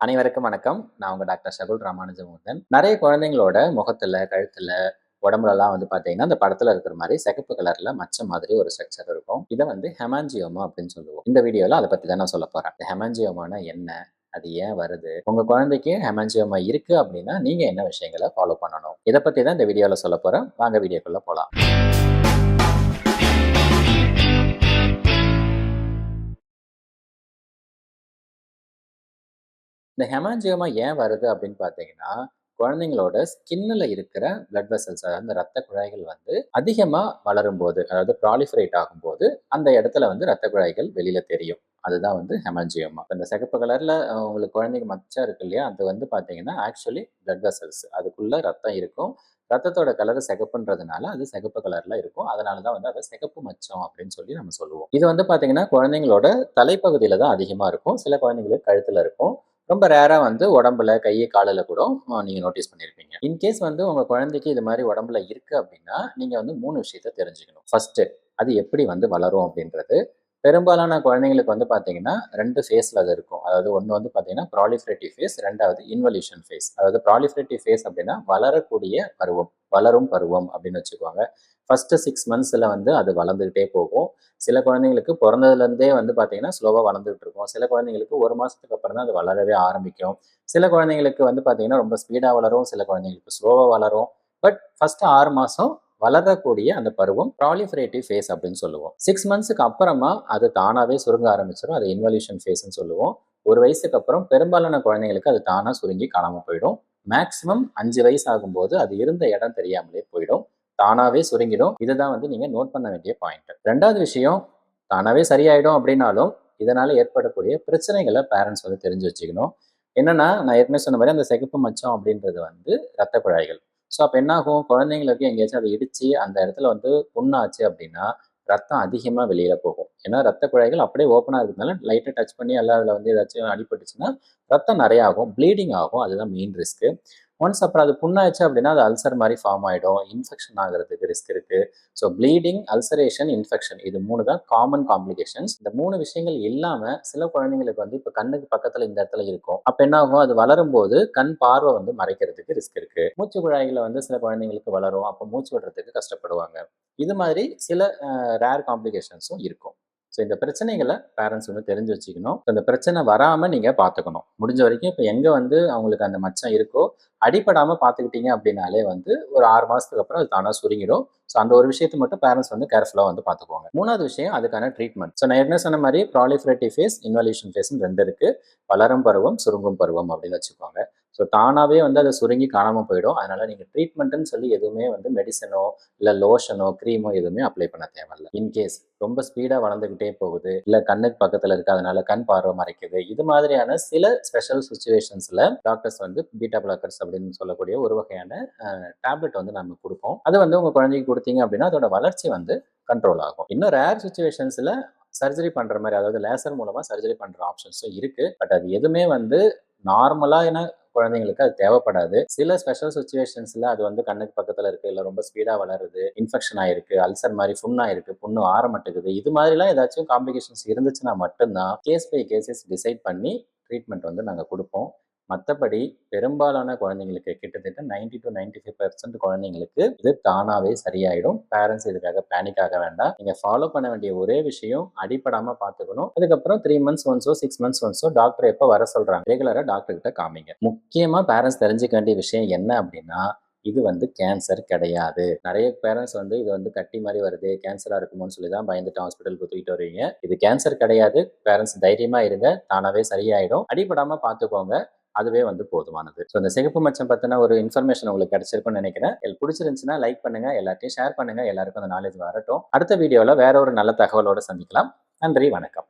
அனைவருக்கும் வணக்கம். நான் உங்க டாக்டர் சகுல் ராமானுஜமுதன் நிறைய குழந்தைங்களோட முகத்துல கழுத்துல உடம்புலலாம் வந்து பார்த்தீங்கன்னா அந்த படத்துல இருக்கிற மாதிரி சிகப்பு கலர்ல மச்ச மாதிரி ஒரு ஸ்ட்ரக்சர் இருக்கும். இதை வந்து ஹெமாஞ்சியோமா அப்படின்னு சொல்லுவோம். இந்த வீடியோல அதை பத்தி தான் நான் சொல்ல போறேன். இந்த என்ன? அது ஏன் வருது? உங்க குழந்தைக்கு ஹெமாஞ்சியோமா இருக்கு அப்படின்னா நீங்க என்ன விஷயங்களை ஃபாலோ பண்ணணும்? இதை பத்தி தான் இந்த வீடியோல சொல்ல போறேன். வாங்க வீடியோக்குள்ள போலாம். இந்த ஹெமாஞ்சியோமா ஏன் வருது அப்படின்னு பார்த்தீங்கன்னா குழந்தைங்களோட ஸ்கின்னில் இருக்கிற பிளட் வெசல்ஸ் அதாவது அந்த ரத்த குழாய்கள் வந்து அதிகமாக வளரும் போது அதாவது ப்ராலிஃபரேட் ஆகும்போது அந்த இடத்துல வந்து ரத்த குழாய்கள் வெளியில் தெரியும். அதுதான் வந்து ஹெமாஞ்சியோமா இந்த சிகப்பு கலரில் உங்களுக்கு குழந்தைங்க மச்சம் இருக்கு இல்லையா அது வந்து பார்த்தீங்கன்னா ஆக்சுவலி பிளட் வெசல்ஸ் அதுக்குள்ளே ரத்தம் இருக்கும். ரத்தத்தோட கலர் சிகப்புன்றதுனால அது சிகப்பு கலர்ல இருக்கும். அதனால தான் வந்து அதை சிகப்பு மச்சம் அப்படின்னு சொல்லி நம்ம சொல்லுவோம். இது வந்து பார்த்தீங்கன்னா குழந்தைங்களோட தலைப்பகுதியில் தான் அதிகமாக இருக்கும். சில குழந்தைங்களுக்கு கழுத்தில் இருக்கும். ரொம்ப ரேராக வந்து உடம்புல கையை காலில் கூட நீங்கள் நோட்டீஸ் பண்ணியிருப்பீங்க இன்கேஸ் வந்து உங்கள் குழந்தைக்கு இது மாதிரி உடம்புல இருக்குது அப்படின்னா நீங்கள் வந்து மூணு விஷயத்த தெரிஞ்சுக்கணும். ஃபர்ஸ்ட்டு அது எப்படி வந்து வளரும் அப்படின்றது. பெரும்பாலான குழந்தைங்களுக்கு வந்து பார்த்தீங்கன்னா ரெண்டு ஃபேஸில் அது இருக்கும். அதாவது ஒன்று வந்து பார்த்தீங்கன்னா ப்ராலிஃபரேட்டிவ் ஃபேஸ் ரெண்டாவது இன்வல்யூஷன் ஃபேஸ் அதாவது ப்ராலிஃபரேட்டிவ் ஃபேஸ் அப்படின்னா வளரக்கூடிய பருவம் வளரும் பருவம் அப்படின்னு வச்சுக்குவாங்க ஃபர்ஸ்ட் சிக்ஸ் மந்த்ஸில் வந்து அது வளர்ந்துக்கிட்டே போகும். சில குழந்தைங்களுக்கு பிறந்ததுலேருந்தே வந்து பார்த்தீங்கன்னா ஸ்லோவாக வளர்ந்துகிட்டு இருக்கும். சில குழந்தைங்களுக்கு ஒரு மாதத்துக்கு அப்புறம் தான் அது வளரவே ஆரம்பிக்கும். சில குழந்தைங்களுக்கு வந்து பார்த்தீங்கன்னா ரொம்ப ஸ்பீடாக வளரும். சில குழந்தைங்களுக்கு ஸ்லோவாக வளரும். பட் ஃபஸ்ட்டு ஆறு மாதம் வளரக்கூடிய அந்த பருவம் ப்ராலிஃபரேட்டிவ் ஃபேஸ் அப்படின்னு சொல்லுவோம். சிக்ஸ் மந்த்ஸுக்கு அப்புறமா அது தானாகவே சுருங்க ஆரம்பிச்சிடும் அது இன்வல்யூஷன் ஃபேஸ்ன்னு சொல்லுவோம். ஒரு வயசுக்கு அப்புறம் பெரும்பாலான குழந்தைங்களுக்கு அது தானாக சுருங்கி காணாமல் போயிடும். மேக்ஸிமம் அஞ்சு வயசு ஆகும்போது அது இருந்த இடம் தெரியாமலே போயிடும். தானாகவே சுருங்கிடும். இதுதான் வந்து நீங்கள் நோட் பண்ண வேண்டிய பாயிண்ட் ரெண்டாவது விஷயம் தானாகவே சரியாயிடும் அப்படின்னாலும் இதனால் ஏற்படக்கூடிய பிரச்சனைகளை பேரண்ட்ஸ் வந்து தெரிஞ்சு வச்சுக்கணும். என்னன்னா நான் ஏற்கனவே சொன்ன மாதிரி அந்த சிகப்பு மச்சம் அப்படின்றது வந்து ரத்த குழாய்கள். ஸோ அப்போ என்னாகும்? குழந்தைங்களுக்கு எங்கேயாச்சும் அதை இடித்து அந்த இடத்துல வந்து புண்ணாச்சு அப்படின்னா ரத்தம் அதிகமாக வெளியில் போகும். ஏன்னா ரத்த குழாய்கள் அப்படியே ஓப்பனாக இருக்கிறதுனால லைட்டை டச் பண்ணி எல்லாம் அதில் வந்து ஏதாச்சும் அடிபட்டுச்சுன்னா ரத்தம் நிறைய ஆகும் ப்ளீடிங் ஆகும். அதுதான் மெயின் ரிஸ்க்கு ஒன்ஸ் அப்புறம் அது புண்ணாயிடுச்சு அப்படின்னா அது அல்சர் மாதிரி ஃபார்ம் ஆகிடும் இன்ஃபெக்ஷன் ஆகிறதுக்கு ரிஸ்க் இருக்குது ஸோ ப்ளீடிங் அல்சரேஷன் இன்ஃபெக்ஷன் இது மூணு தான் காமன் காம்ப்ளிகேஷன்ஸ் இந்த மூணு விஷயங்கள் இல்லாமல் சில குழந்தைங்களுக்கு வந்து இப்போ கண்ணுக்கு பக்கத்தில் இந்த இடத்துல இருக்கும். அப்போ என்ன ஆகும்? அது வளரும் போது கண் பார்வை வந்து மறைக்கிறதுக்கு ரிஸ்க் இருக்கு. மூச்சு குழாய்களை வந்து சில குழந்தைங்களுக்கு வளரும். அப்போ மூச்சு விடுறதுக்கு கஷ்டப்படுவாங்க. இது மாதிரி சில ரேர் காம்ப்ளிகேஷன்ஸும் இருக்கும். ஸோ இந்த பிரச்சனைகளை பேரண்ட்ஸ் வந்து தெரிஞ்சு வச்சுக்கணும். இந்த பிரச்சனை வராமல் நீங்கள் பார்த்துக்கணும். முடிஞ்ச வரைக்கும் இப்போ எங்கே வந்து அவங்களுக்கு அந்த மச்சம் இருக்கோ அடிப்படாமல் பார்த்துக்கிட்டீங்க அப்படின்னாலே வந்து ஒரு ஆறு மாதத்துக்கு அப்புறம் அது தானாக சுருங்கிடும். ஸோ அந்த ஒரு விஷயத்தை மட்டும் பேரண்ட்ஸ் வந்து கேர்ஃபுல்லாக வந்து பார்த்துக்குவாங்க. மூணாவது விஷயம் அதுக்கான ட்ரீட்மெண்ட் ஸோ நான் என்ன சொன்ன மாதிரி ப்ராலிஃபரேட்டிவ் ஃபேஸ் இன்வல்யூஷன் ஃபேஸ்னு ரெண்டு இருக்குது வளரும் பருவம் சுருங்கும் பருவம் அப்படின்னு வச்சுக்கோங்க. ஸோ தானாகவே வந்து அதை சுருங்கி காணாமல் போயிடும். அதனால் நீங்கள் ட்ரீட்மெண்ட்டுன்னு சொல்லி எதுவுமே வந்து மெடிசனோ இல்லை லோஷனோ க்ரீமோ எதுவுமே அப்ளை பண்ண தேவையில்லை. இன்கேஸ் ரொம்ப ஸ்பீடாக வளர்ந்துக்கிட்டே போகுது இல்லை கண்ணுக்கு பக்கத்தில் இருக்குது அதனால கண் பார்வை மறைக்குது இது மாதிரியான சில ஸ்பெஷல் சுச்சுவேஷன்ஸில் டாக்டர்ஸ் வந்து பீட்டா பிளாக்கர்ஸ் அப்படின்னு சொல்லக்கூடிய ஒரு வகையான டேப்லெட் வந்து நம்ம கொடுப்போம். அது வந்து உங்கள் குழந்தைக்கு கொடுத்தீங்க அப்படின்னா அதோட வளர்ச்சி வந்து கண்ட்ரோல் ஆகும். இன்னும் ரேர் சுச்சுவேஷன்ஸில் சர்ஜரி பண்ணுற மாதிரி அதாவது லேசர் மூலமாக சர்ஜரி பண்ணுற ஆப்ஷன்ஸும் இருக்குது பட் அது எதுவுமே வந்து நார்மலாக குழந்தைங்களுக்கு அது தேவைப்படாது. சில ஸ்பெஷல் சுச்சுவேஷன்ஸ்ல அது வந்து கண்ணுக்கு பக்கத்துல இருக்கு இல்ல ரொம்ப ஸ்பீடா வளருது இன்ஃபெக்ஷன் ஆயிருக்கு அல்சர் மாதிரி புண்ணா இருக்கு புண்ணு ஆற மாட்டேங்குது இது மாதிரிலாம் ஏதாச்சும் காம்ப்ளிகேஷன்ஸ் இருந்துச்சுன்னா மட்டும்தான் கேஸ் பை கேசஸ் டிசைட் பண்ணி ட்ரீட்மெண்ட் வந்து நாங்கள் கொடுப்போம். மற்றபடி பெரும்பாலான குழந்தைங்களுக்கு கிட்டத்தட்ட ninety two ninety five percent குழந்தைங்களுக்கு இது தானாகவே சரியாயிடும். பேரண்ட்ஸ் இதுக்காக பேனிக் ஆக வேண்டாம். நீங்கள் ஃபாலோ பண்ண வேண்டிய ஒரே விஷயம் அடிப்படாமல் பார்த்துக்கணும். அதுக்கப்புறம் த்ரீ மந்த்ஸ் ஒன்ஸோ சிக்ஸ் மந்த்ஸ் ஒன்ஸோ டாக்டர் எப்போ வர சொல்கிறாங்க ரெகுலராக டாக்டர் கிட்ட காமிங்க. முக்கியமாக பேரண்ட்ஸ் தெரிஞ்சுக்க வேண்டிய விஷயம் என்ன அப்படின்னா இது வந்து கேன்சர் கிடையாது. நிறைய பேரண்ட்ஸ் வந்து இது வந்து கட்டி மாதிரி வருது. கேன்சரா இருக்குமோன்னு சொல்லி தான் பயந்துட்டு ஹாஸ்பிட்டலுக்கு தூக்கிட்டு வருவீங்க. இது கேன்சர் கிடையாது. பேரண்ட்ஸ் தைரியமா இருங்க. தானாவே சரியாயிடும். அடிப்படாம பார்த்துக்கோங்க. அதுவே வந்து போதுமானது. ஸோ இந்த சிகப்பு மச்சம் பற்றின ஒரு இன்ஃபர்மேஷன் உங்களுக்கு கிடைச்சிருக்கும்னு நினைக்கிறேன். பிடிச்சிருந்துச்சுன்னா லைக் பண்ணுங்க எல்லாத்தையும் ஷேர் பண்ணுங்க. எல்லாருக்கும் அந்த நாலேஜ் வரட்டும். அடுத்த வீடியோவில் வேற ஒரு நல்ல தகவலோட சந்திக்கலாம். நன்றி வணக்கம்.